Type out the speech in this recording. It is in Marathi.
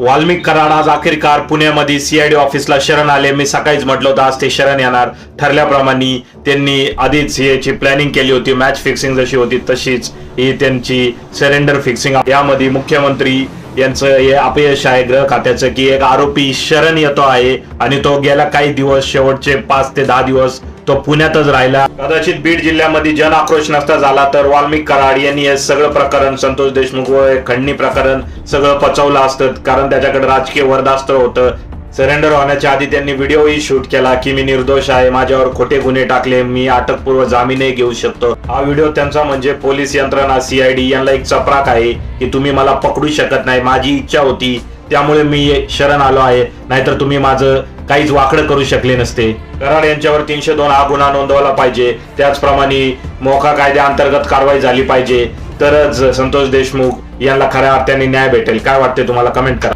वाल्मिक कराड आज अखेरकार पुण्यामध्ये सीआयडी ऑफिसला शरण आले. मी सकाळीच म्हटलं होतं आज ते शरण येणार. ठरल्याप्रमाणे त्यांनी आधीच याची प्लॅनिंग केली होती. मॅच फिक्सिंग जशी होती तशीच ही त्यांची सरेंडर फिक्सिंग यामध्ये मुख्यमंत्री यांचं हे अपयश आहे ग्रह खात्याचं की एक आरोपी शरण येतो आहे आणि तो गेला काही दिवस शेवटचे पाच ते दहा दिवस तो पुण्यातच राहिला. कदाचित बीड जिल्ह्यामध्ये जन आक्रोश नसता झाला तर वाल्मिक कराड यांनी हे सगळं प्रकरण संतोष देशमुख व खंडणी प्रकरण सगळं पचवलं असतं. कारण त्याच्याकडे राजकीय वरदास्त्र होतं. सरेंडर होण्याच्या आधी त्यांनी व्हिडिओही शूट केला की मी निर्दोष आहे माझ्यावर खोटे गुन्हे टाकले मी अटकपूर्व जामीनही घेऊ शकतो. हा व्हिडिओ त्यांचा म्हणजे पोलीस यंत्रणा सीआयडी यांना एक चपराक आहे की तुम्ही मला पकडू शकत नाही माझी इच्छा होती. त्यामुळे मी शरण आलो आहे. नाहीतर तुम्ही माझं काहीच वाकडं करू शकले नसते. कराड यांच्यावर तीनशे दोन हा गुन्हा नोंदवला पाहिजे. त्याचप्रमाणे मोका कायद्याअंतर्गत कारवाई झाली पाहिजे. तरच संतोष देशमुख यांना खऱ्या अर्थाने न्याय भेटेल. काय वाटते तुम्हाला? कमेंट करा.